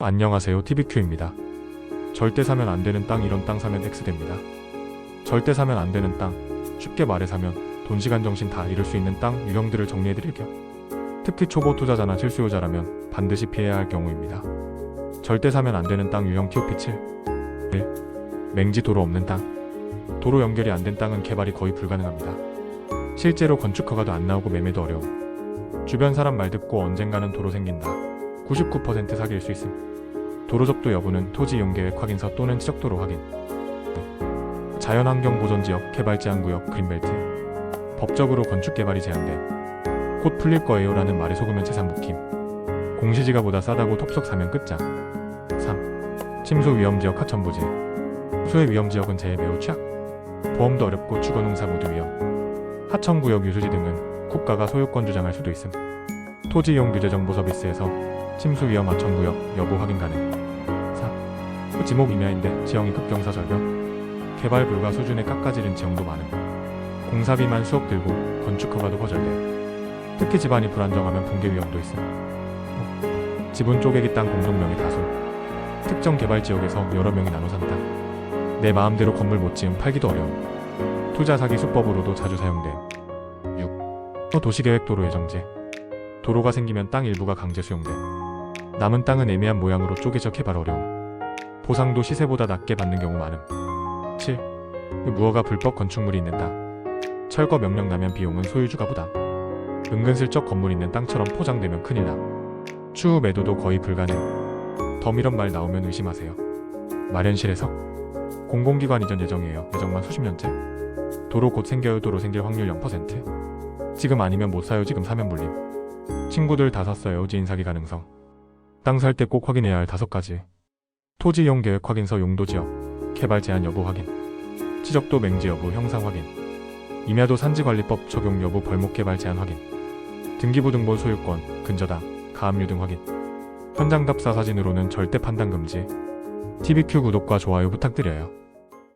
안녕하세요 TVQ입니다. 절대 사면 안 되는 땅 이런 땅 사면 X됩니다. 절대 사면 안 되는 땅 쉽게 말해 사면 돈 시간 정신 다 잃을 수 있는 땅 유형들을 정리해 드릴게요. 특히 초보 투자자나 실수요자라면 반드시 피해야 할 경우입니다. 절대 사면 안 되는 땅 유형 TOP7 1. 맹지 도로 없는 땅 도로 연결이 안 된 땅은 개발이 거의 불가능합니다. 실제로 건축 허가도 안 나오고 매매도 어려움. 주변 사람 말 듣고 언젠가는 도로 생긴다. 99% 사기일 수 있음. 도로 접도 여부는 토지 이용 계획 확인서 또는 지적도로 확인. 자연환경 보존지역, 개발 제한구역, 그린벨트. 법적으로 건축 개발이 제한돼. 곧 풀릴 거예요라는 말에 속으면 재산 묶임. 공시지가 보다 싸다고 톱석 사면 끝장. 3. 침수 위험 지역 하천 부지. 수해 위험 지역은 재해 매우 취약. 보험도 어렵고 주거 농사 모두 위험. 하천 구역 유수지 등은 국가가 소유권 주장할 수도 있음. 토지 이용 규제 정보 서비스에서 침수 위험 하천 구역 여부 확인 가능. 4. 지목 임야인데 지형이 급경사 절벽. 개발 불가 수준의 깎아지른 지형도 많음. 공사비만 수억 들고 건축 허가도 거절돼. 특히 집안이 불안정하면 붕괴 위험도 있음. 어, 지분 쪼개기 땅 공동명의 다수. 특정 개발 지역에서 여러 명이 나눠 산 땅. 내 마음대로 건물 못 지음 팔기도 어려움. 투자 사기 수법으로도 자주 사용돼. 6. 도시계획 도로 예정제. 도로가 생기면 땅 일부가 강제 수용돼. 남은 땅은 애매한 모양으로 쪼개져 개발 어려움. 보상도 시세보다 낮게 받는 경우 많음. 7. 무허가 불법 건축물이 있는 땅. 철거 명령 나면 비용은 소유주가 부담. 은근슬쩍 건물 있는 땅처럼 포장되면 큰일 남. 추후 매도도 거의 불가능. 덤 이런 말 나오면 의심하세요. 마련실에서 공공기관 이전 예정이에요. 예정만 수십 년째. 도로 곧 생겨요. 도로 생길 확률 0%. 지금 아니면 못 사요. 지금 사면 물림. 친구들 다 샀어요. 지인 사기 가능성. 땅 살 때 꼭 확인해야 할 다섯 가지. 토지 이용 계획 확인서 용도 지역, 개발 제한 여부 확인, 지적도 맹지 여부 형상 확인, 임야도 산지관리법 적용 여부 벌목 개발 제한 확인, 등기부 등본 소유권, 근저당, 가압류 등 확인. 현장 답사 사진으로는 절대 판단 금지. TVQ 구독과 좋아요 부탁드려요.